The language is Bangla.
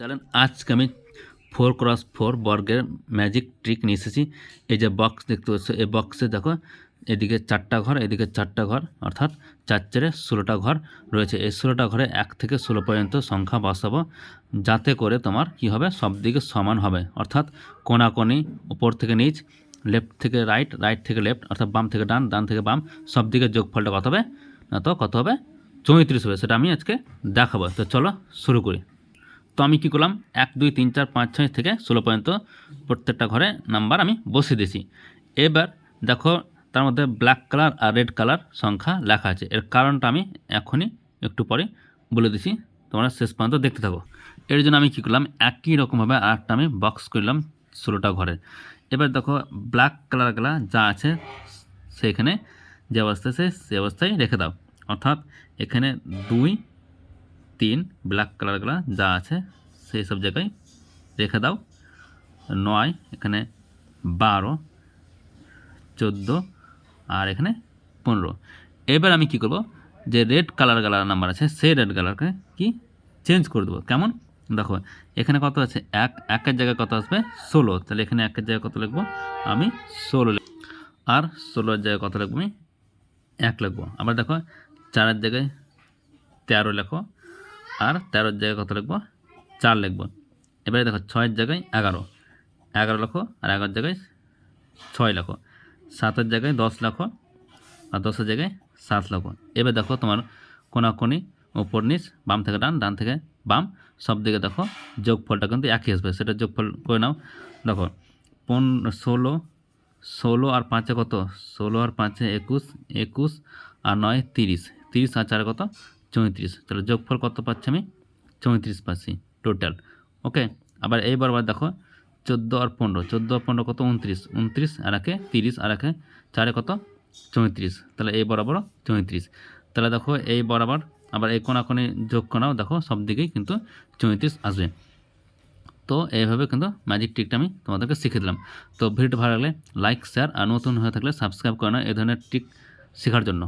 চলেন, আজকে আমি ফোর ক্রস ফোর বর্গের ম্যাজিক ট্রিক নিয়ে এসেছি। এই যে বক্স দেখতে পাচ্ছ, এই বক্সে দেখো, এদিকে চারটা ঘর, এদিকে চারটা ঘর, অর্থাৎ চার চারে ষোলোটা ঘর রয়েছে। এই ষোলোটা ঘরে এক থেকে ষোলো পর্যন্ত সংখ্যা বসাবো, যাতে করে তোমার কি হবে সব দিকে সমান হবে। অর্থাৎ কোনাকোনি উপর থেকে নিচ লেফট থেকে রাইট রাইট থেকে লেফট অর্থাৎ বাম থেকে ডান ডান থেকে বাম সব দিকে যোগফলটা কত হবে? না তো কত হবে? চৌত্রিশ হবে, সেটা আমি আজকে দেখাবো। তো চলো শুরু করি। তো আমি কী করলাম? এক, দুই, তিন, চার, পাঁচ, ছয় থেকে ষোলো পর্যন্ত প্রত্যেকটা ঘরে নাম্বার আমি বসিয়ে দিয়েছি। এবার দেখো, তার মধ্যে ব্ল্যাক কালার আর রেড কালার সংখ্যা লেখা আছে। এর কারণটা আমি এখনই একটু পরে বলে দিছি তোমরা শেষ পর্যন্ত দেখতে থাকো। এর জন্য আমি কী করলাম? একই রকমভাবে আরেকটা আমি বক্স করলাম ষোলোটা ঘরে। এবার দেখো ব্ল্যাক কালারগুলা যা আছে সেখানে যে অবস্থায় আছে সে অবস্থায় রেখে দাও। অর্থাৎ এখানে দুই তিন ব্ল্যাক কালারগুলো যা আছে, সেই সব জায়গায় রেখে দাও। নয়, এখানে বারো, চোদ্দ, আর এখানে পনেরো। এবার আমি কি করব? যে রেড কালার কালার নাম্বার আছে, সেই রেড কালারকে কি চেঞ্জ করে দেবো। কেমন? দেখো, এখানে কত আছে? এক, একের জায়গায় কত আসবে? ষোলো। তাহলে এখানে একের জায়গায় কত লিখব? আমি ষোলো। আর ষোলোর জায়গায় কত লিখব আমি? এক লিখব। আবার দেখো, চারের জায়গায় তেরো লেখো। আর তেরোর জায়গায় কত লিখব? চার লিখব। এবারে দেখো, ছয়ের জায়গায় এগারো। এগারো লেখো আর এগারোর জায়গায় ছয় লেখো। সাতের জায়গায় দশ লেখো আর দশের জায়গায় সাত লেখো। এবার দেখো তোমার কোনাকুনি, উপর নিচ, বাম থেকে ডান ডান থেকে বাম, সব দিকে দেখো যোগফলটা কিন্তু একই আসবে। সেটা যোগফল করে নাও। দেখো, পন, ষোলো ষোলো আর পাঁচে কত? ষোলো আর পাঁচে একুশ একুশ আর নয় তিরিশ। তিরিশ আর চারে কত? চৌত্রিশ। তাহলে যোগফল কত পাচ্ছি আমি? চৌত্রিশ পাচ্ছি টোটাল ওকে আবার এইবার আবার দেখো, চোদ্দ আর পনেরো। চোদ্দ আর পনেরো কত? উনত্রিশ। উনত্রিশ আর একে তিরিশ আর একে চারে কত? চৌত্রিশ। তাহলে এই বরাবর চৌত্রিশ। তাহলে দেখো, এই বরাবর আবার এই কোনাকোনি যোগ কোনাও দেখো, সব দিকেই কিন্তু চৌত্রিশ আসবে। তো এইভাবে কিন্তু ম্যাজিক ট্রিকটা আমি তোমাদেরকে শিখে দিলাম। তো ভিডিওটা ভালো লাগলে লাইক শেয়ার আর নতুন হয়ে থাকলে সাবস্ক্রাইব করে নাও এই ধরনের ট্রিক শেখার জন্য।